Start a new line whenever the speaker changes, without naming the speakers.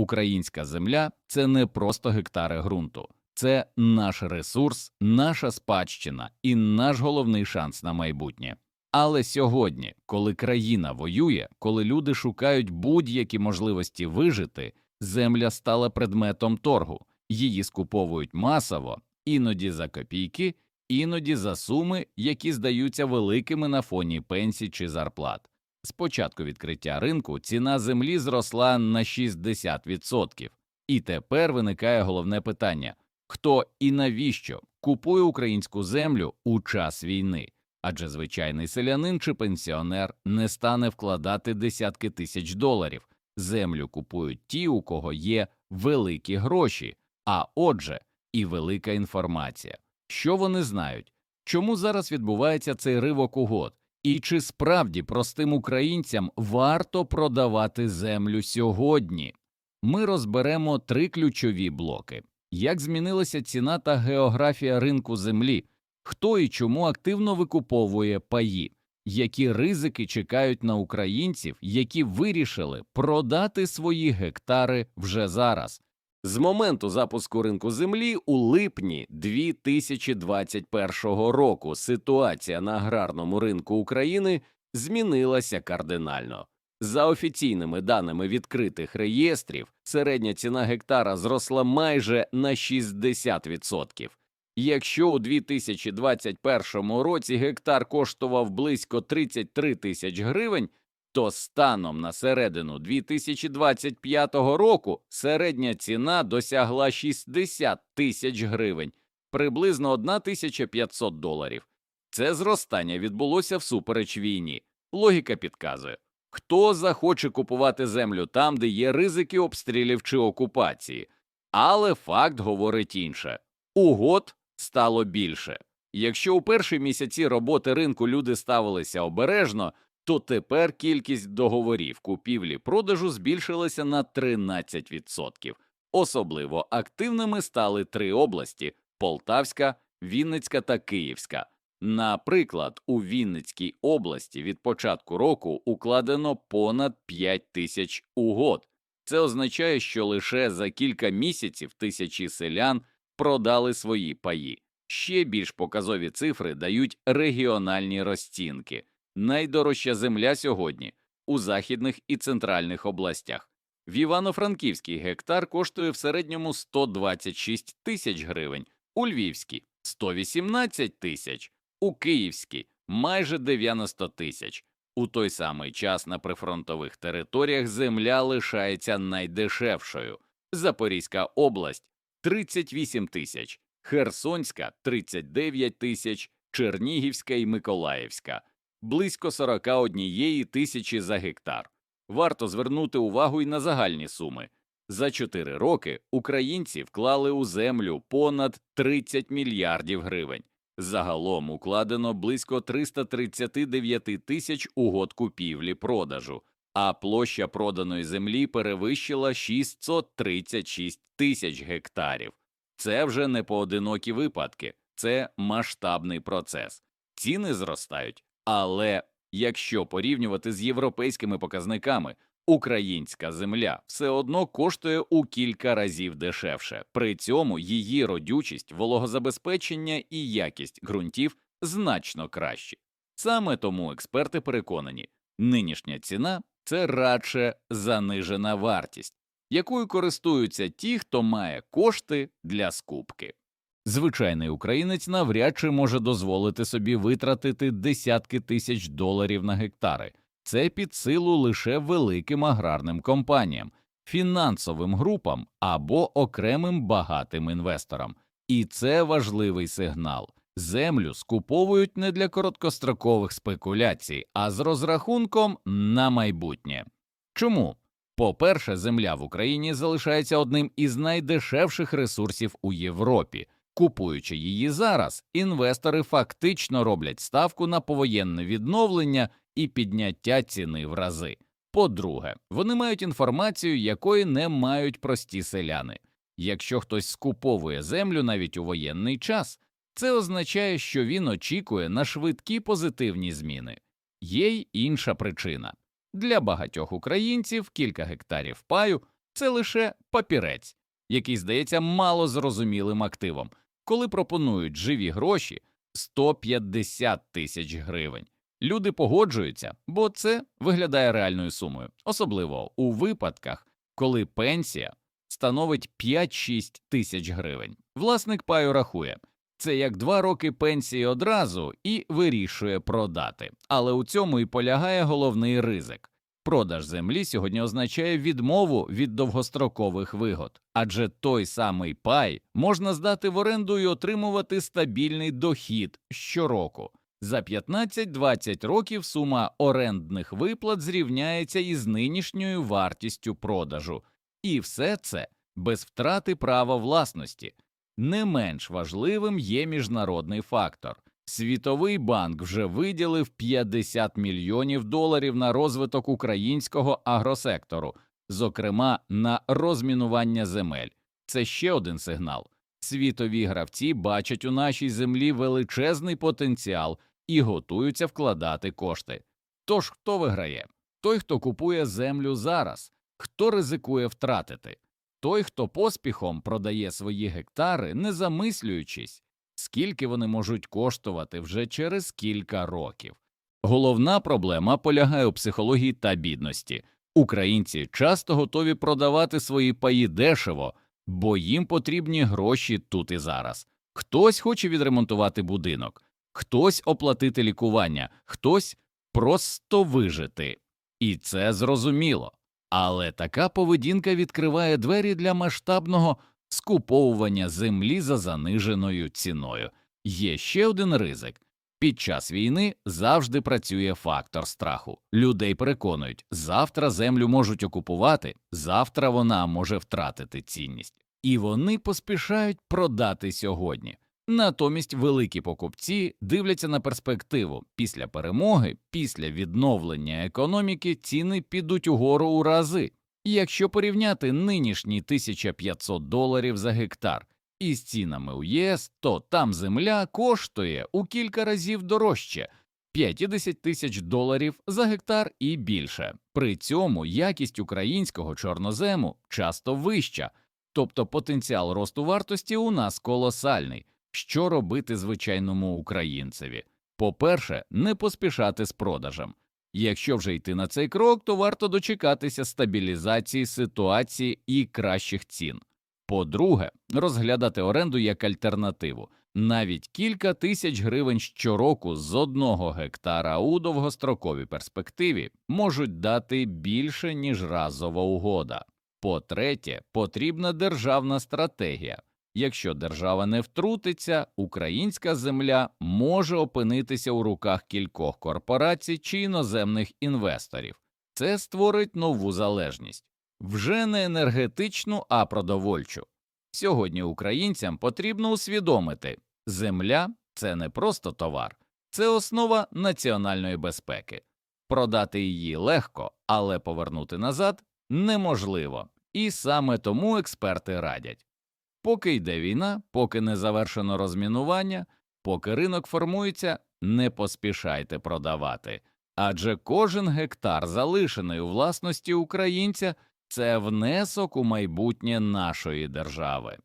Українська земля це не просто гектари ґрунту, це наш ресурс, наша спадщина і наш головний шанс на майбутнє. Але сьогодні, коли країна воює, коли люди шукають будь-які можливості вижити, земля стала предметом торгу, її скуповують масово, іноді за копійки, іноді за суми, які здаються великими на фоні пенсій чи зарплат. З початку відкриття ринку ціна землі зросла на 60%. І тепер виникає головне питання хто і навіщо купує українську землю у час війни? Адже звичайний селянин чи пенсіонер не стане вкладати десятки тисяч доларів. Землю купують ті, у кого є великі гроші, а отже, і велика інформація. Що вони знають? Чому зараз відбувається цей ривок угод? І чи справді простим українцям варто продавати землю сьогодні? Ми розберемо три ключові блоки: як змінилася ціна та географія ринку землі, хто і чому активно викуповує паї, які ризики чекають на українців, які вирішили продати свої гектари вже зараз. З моменту запуску ринку землі у липні 2021 року ситуація на аграрному ринку України змінилася кардинально. За офіційними даними відкритих реєстрів, середня ціна гектара зросла майже на 60%. Якщо у 2021 році гектар коштував близько 33 тисяч гривень, то станом на середину 2025 року середня ціна досягла 60 тисяч гривень, приблизно 1500 доларів. Це зростання відбулося всупереч війні. Логіка підказує, хто захоче купувати землю там, де є ризики обстрілів чи окупації, але факт говорить інше угод стало більше. Якщо у перші місяці роботи ринку люди ставилися обережно, то тепер кількість договорів купівлі продажу збільшилася на 13%. Особливо активними стали три області Полтавська, Вінницька та Київська. Наприклад, у Вінницькій області від початку року укладено понад 5 тисяч угод. Це означає, що лише за кілька місяців тисячі селян продали свої паї. Ще більш показові цифри дають регіональні розцінки. Найдорожча земля сьогодні у західних і центральних областях. В Івано-Франківській гектар коштує в середньому 126 тисяч гривень, у Львівській 118 тисяч, у Київській майже 90 тисяч. У той самий час на прифронтових територіях земля лишається найдешевшою. Запорізька область 38 тисяч, Херсонська 39 тисяч, Чернігівська і Миколаївська близько 41 тисячі за гектар. Варто звернути увагу й на загальні суми. За 4 роки українці вклали у землю понад 30 мільярдів гривень. Загалом укладено близько 339 тисяч угод купівлі продажу, а площа проданої землі перевищила 636 тисяч гектарів. Це вже не поодинокі випадки, це масштабний процес. Ціни зростають, але якщо порівнювати з європейськими показниками, українська земля все одно коштує у кілька разів дешевше. При цьому її родючість, вологозабезпечення і якість ґрунтів значно кращі. Саме тому експерти переконані, нинішня ціна це радше занижена вартість, якою користуються ті, хто має кошти для скупки. Звичайний українець навряд чи може дозволити собі витратити десятки тисяч доларів на гектари. Це під силу лише великим аграрним компаніям, фінансовим групам або окремим багатим інвесторам. І це важливий сигнал. Землю скуповують не для короткострокових спекуляцій, а з розрахунком на майбутнє. Чому? По-перше, земля в Україні залишається одним із найдешевших ресурсів у Європі. Купуючи її зараз, інвестори фактично роблять ставку на повоєнне відновлення і підняття ціни в рази. По-друге, вони мають інформацію, якої не мають прості селяни. Якщо хтось скуповує землю навіть у воєнний час, це означає, що він очікує на швидкі позитивні зміни. Є й інша причина для багатьох українців кілька гектарів паю
це лише папірець, який здається малозрозумілим активом, коли пропонують живі гроші 150 тисяч гривень. Люди погоджуються, бо це виглядає реальною сумою, особливо у випадках, коли пенсія становить 5-6 тисяч гривень. Власник паю рахує, це як два роки пенсії одразу і вирішує продати. Але у цьому і полягає головний ризик. Продаж землі сьогодні означає відмову від довгострокових вигод, адже той самий пай можна здати в оренду і отримувати стабільний дохід щороку. За 15-20 років сума орендних виплат зрівняється із нинішньою вартістю продажу, і все це без втрати права власності. Не менш важливим є міжнародний фактор. Світовий банк вже виділив 50 мільйонів доларів на розвиток українського агросектору, зокрема на розмінування земель. Це ще один сигнал. Світові гравці бачать у нашій землі величезний потенціал і готуються вкладати кошти. Тож хто виграє? Той, хто купує землю зараз, хто ризикує втратити, той, хто поспіхом продає свої гектари, не замислюючись, скільки вони можуть коштувати вже через кілька років. Головна проблема полягає у психології та бідності. Українці часто готові продавати свої паї дешево, бо їм потрібні гроші тут і зараз. Хтось хоче відремонтувати будинок, хтось оплатити лікування, хтось просто вижити. І це зрозуміло. Але така поведінка відкриває двері для масштабного скуповування землі за заниженою ціною. Є ще один ризик. Під час війни завжди працює фактор страху. Людей переконують, завтра землю можуть окупувати, завтра вона може втратити цінність, і вони поспішають продати сьогодні. Натомість великі покупці дивляться на перспективу після перемоги, після відновлення економіки ціни підуть угору у рази. Якщо порівняти нинішні 1500 доларів за гектар із цінами у ЄС, то там земля коштує у кілька разів дорожче 50 тисяч доларів за гектар і більше. При цьому якість українського чорнозему часто вища, тобто потенціал росту вартості у нас колосальний. Що робити звичайному українцеві? По-перше, не поспішати з продажем. Якщо вже йти на цей крок, то варто дочекатися стабілізації ситуації і кращих цін. По-друге, розглядати оренду як альтернативу. Навіть кілька тисяч гривень щороку з одного гектара у довгостроковій перспективі можуть дати більше, ніж разова угода. По-третє, потрібна державна стратегія. Якщо держава не втрутиться, українська земля може опинитися у руках кількох корпорацій чи іноземних інвесторів. Це створить нову залежність вже не енергетичну, а продовольчу. Сьогодні українцям потрібно усвідомити земля це не просто товар, це основа національної безпеки. Продати її легко, але повернути назад неможливо, і саме тому експерти радять. Поки йде війна, поки не завершено розмінування, поки ринок формується, не поспішайте продавати, адже кожен гектар, залишений у власності українця, це внесок у майбутнє нашої держави.